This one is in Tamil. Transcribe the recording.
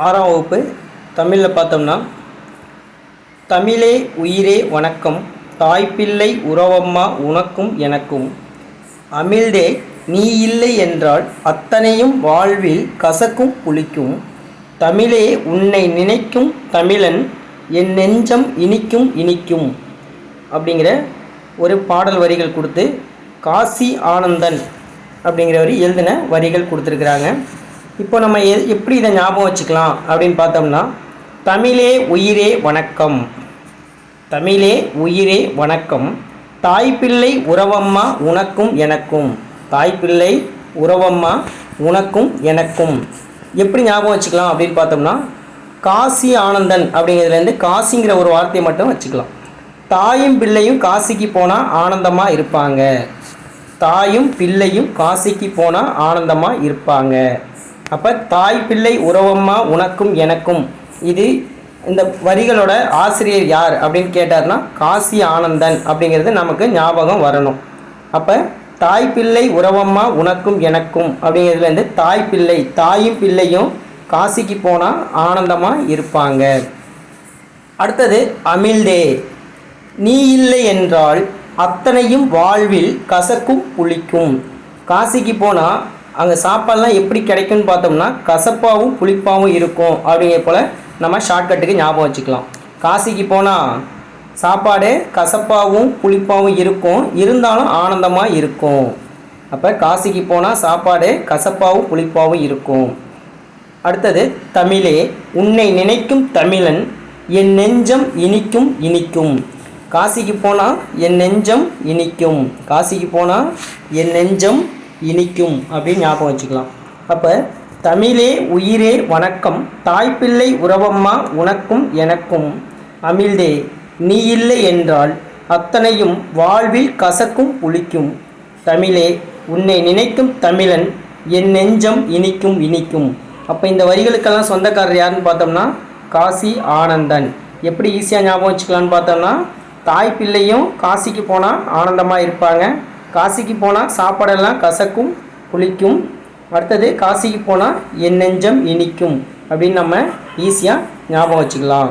ஆறாம் வகுப்பு தமிழில் பார்த்தோம்னா தமிழே உயிரே வணக்கம் தாய்ப்பிள்ளை உறவம்மா உனக்கும் எனக்கும். அமிழ்தே நீ இல்லை என்றால் அத்தனையும் வாழ்வில் கசக்கும் புளிக்கும். தமிழே உன்னை நினைக்கும் தமிழன் என் நெஞ்சம் இனிக்கும் இனிக்கும். அப்படிங்கிற ஒரு பாடல் வரிகள் கொடுத்து காசி ஆனந்தன் அப்படிங்கிறவர் எழுதின வரிகள் கொடுத்துருக்குறாங்க. இப்போ நம்ம எ எப்படி இதை ஞாபகம் வச்சுக்கலாம் அப்படின்னு பார்த்தோம்னா தமிழே உயிரே வணக்கம். தமிழே உயிரே வணக்கம். தாய்ப்பிள்ளை உறவம்மா உனக்கும் எனக்கும். தாய்ப்பிள்ளை உறவம்மா உனக்கும் எனக்கும். எப்படி ஞாபகம் வச்சுக்கலாம் அப்படின்னு பார்த்தோம்னா காசி ஆனந்தன் அப்படிங்கிறதுலேருந்து காசிங்கிற ஒரு வார்த்தையை மட்டும் வச்சுக்கலாம். தாயும் பிள்ளையும் காசிக்கு போனால் ஆனந்தமாக இருப்பாங்க. தாயும் பிள்ளையும் காசிக்கு போனால் ஆனந்தமாக இருப்பாங்க. அப்போ தாய் பிள்ளை உறவம்மா உனக்கும் எனக்கும். இது இந்த வரிகளோட ஆசிரியர் யார் அப்படின்னு கேட்டார்னா காசி ஆனந்தன் அப்படிங்கிறது நமக்கு ஞாபகம் வரணும். அப்போ தாய் பிள்ளை உறவம்மா உனக்கும் எனக்கும் அப்படிங்கிறதுலேருந்து தாய் பிள்ளை தாயும் பிள்ளையும் காசிக்கு போனால் ஆனந்தமாக இருப்பாங்க. அடுத்தது அமிழ்தே. நீ இல்லை என்றால் அத்தனையும் வாழ்வில் கசக்கும் புளிக்கும். காசிக்கு போனால் அங்கே சாப்பாடுலாம் எப்படி கிடைக்கும்னு பார்த்தோம்னா கசப்பாகவும் புளிப்பாகவும் இருக்கும். அப்படிங்கிற போல் நம்ம ஷார்ட்கட்டுக்கு ஞாபகம் வச்சுக்கலாம். காசிக்கு போனால் சாப்பாடு கசப்பாகவும் புளிப்பாகவும் இருக்கும். இருந்தாலும் ஆனந்தமாக இருக்கும். அப்போ காசிக்கு போனால் சாப்பாடு கசப்பாகவும் புளிப்பாகவும் இருக்கும். அடுத்தது தமிழே உன்னை நினைக்கும் தமிழன் என் நெஞ்சம் இனிக்கும் இனிக்கும். காசிக்கு போனால் என் நெஞ்சம் இனிக்கும். காசிக்கு போனால் என் நெஞ்சம் இனிக்கும் அப்படின்னு ஞாபகம் வச்சுக்கலாம். அப்போ தமிழே உயிரே வணக்கம் தாய்ப்பிள்ளை உறவம்மா உனக்கும் எனக்கும். அமிழ்தே நீ இல்லை என்றால் அத்தனையும் வாழ்வில் கசக்கும் புளிக்கும் தமிழே உன்னை நினைக்கும் தமிழன் என் நெஞ்சம் இனிக்கும் இனிக்கும். அப்போ இந்த வரிகளுக்கெல்லாம் சொந்தக்காரர் யாருன்னு பார்த்தோம்னா காசி ஆனந்தன். எப்படி ஈஸியாக ஞாபகம் வச்சுக்கலான்னு பார்த்தோம்னா தாய் பிள்ளையும் காசிக்கு போனால் ஆனந்தமாக இருப்பாங்க. காசிக்கு போனால் சாப்பாடெல்லாம் கசக்கும் புளிக்கும் அடுத்தது காசிக்கு போனால் என் நெஞ்சம் இனிக்கும் அப்படின்னு நம்ம ஈஸியாக ஞாபகம் வச்சுக்கலாம்.